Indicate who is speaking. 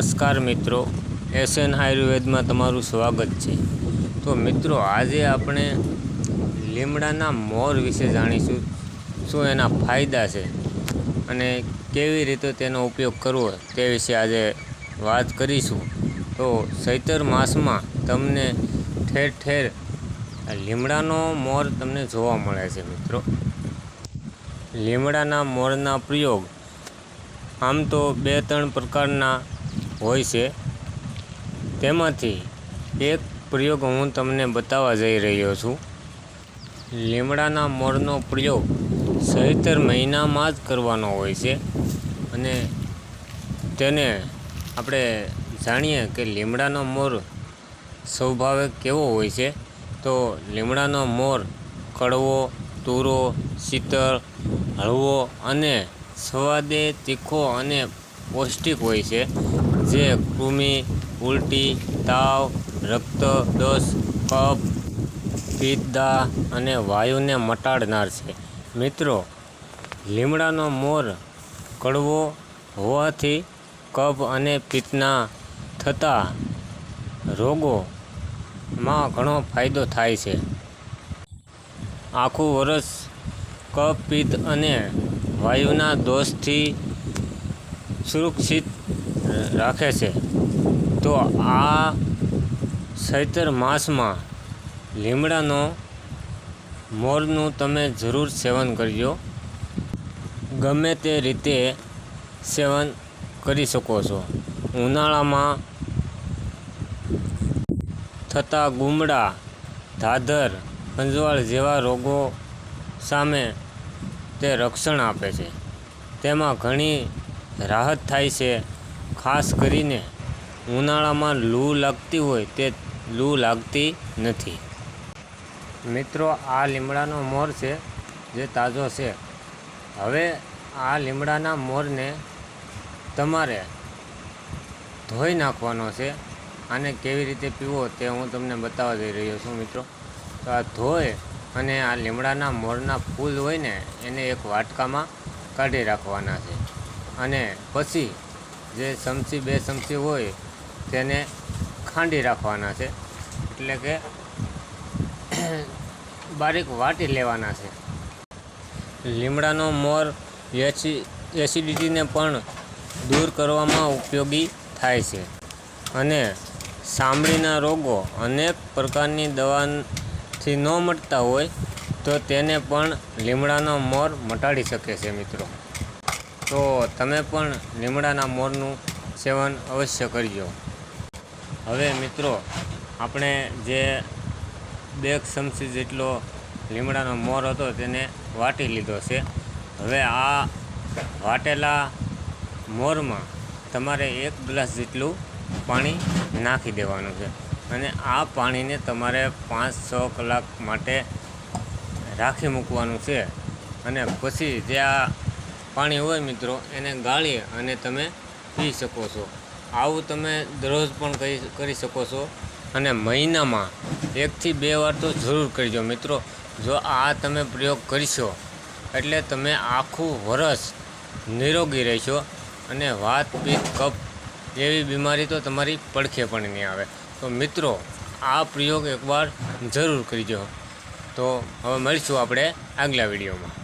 Speaker 1: નમસ્કાર મિત્રો. એસએન આયુર્વેદમાં તમારું સ્વાગત છે. તો મિત્રો, આજે આપણે લીમડાના મોર વિશે જાણીશું. શું એના ફાયદા છે અને કેવી રીતે તેનો ઉપયોગ કરવો તે વિશે આજે વાત કરીશું. તો ચૈતર માસમાં તમને ઠેર ઠેર લીમડાનો મોર તમને જોવા મળે છે મિત્રો. લીમડાના મોરના પ્રયોગ આમ તો બે ત્રણ પ્રકારના હોય છે. તેમાંથી એક પ્રયોગ હું તમને બતાવવા જઈ રહ્યો છું. લીમડાના મોરનો પ્રયોગ સહિતર મહિનામાં જ કરવાનો હોય છે અને તેને આપણે જાણીએ કે લીમડાનો મોર સ્વભાવે કેવો હોય છે. તો લીમડાનો મોર કડવો, તુરો, શીતળ, હળવો અને સ્વાદે તીખો અને પૌષ્ટિક હોય છે. જે કૃમિ ઉલટી, તાવ, રક્ત, દોષ, કફ પિત્તદા અને વાયુને મટાડનાર છે. મિત્રો, લીમડાનો મોર કડવો હોવાથી કફ અને પિત્તના થતા રોગોમાં ઘણો ફાયદો થાય છે. આખું વરસ કફ, પિત્ત અને વાયુના દોષથી સુરક્ષિત રાખે છે. તો આ ચૈતર માસમાં લીમડાનો મોરનું તમે જરૂર સેવન કરજો. ગમે તે રીતે સેવન કરી શકો છો. ઉનાળામાં થતા ગુમડા, ધાધર પંજવાળ જેવા રોગો સામે તે રક્ષણ આપે છે. તેમાં ઘણી રાહત થાય છે. ખાસ કરીને ઉનાળામાં લૂ લાગતી હોય તે લૂ લાગતી નથી. મિત્રો, આ લીમડાનો મોર છે જે તાજો છે. હવે આ લીમડાના મોરને તમારે ધોઈ નાખવાનો છે આને કેવી રીતે પીવો તે હું તમને બતાવવા જઈ રહ્યો છું, મિત્રો. તો આ ધોઈ અને આ લીમડાના મોરના ફૂલ હોય ને એને એક વાટકામાં કાઢી રાખવાના છે. અને પછી જે ચમચી, બે ચમચી હોય તેને ખાંડી રાખવાના છે. એટલે કે બારીક વાટી લેવાના છે. લીમડાનો મોર એસી, એસિડિટીને પણ દૂર કરવામાં ઉપયોગી થાય છે. અને ચામડીના રોગો અનેક પ્રકારની દવાથી ન મટતા હોય તો તેને પણ લીમડાનો મોર મટાડી શકે છે મિત્રો. તો તમે પણ લીમડાના મોરનું સેવન અવશ્ય કરજો. હવે મિત્રો, આપણે જે બે ચમચી જેટલો લીમડાનો મોર હતો તેને વાટી લીધો છે. હવે આ વાટેલા મોરમાં તમારે એક ગ્લાસ જેટલું પાણી નાખી દેવાનું છે અને આ પાણીને તમારે પાંચ છ કલાક માટે રાખી મૂકવાનું છે. અને પછી જે આ પાણી હોય મિત્રો, એને ગાળી અને તમે પી શકો છો. આવું તમે દરરોજ પણ કરી કરી શકો છો. અને મહિનામાં એકથી બે વાર તો જરૂર કરજો મિત્રો. જો આ તમે પ્રયોગ કરશો, એટલે તમે આખું વરસ નિરોગી રહેશો અને વાત પિત્ત કફ એવી બીમારી તો તમારી પડખે પણ નહીં આવે. તો મિત્રો, આ પ્રયોગ એકવાર જરૂર કરજો. તો હવે મળીશું આપણે આગલા વિડીયોમાં.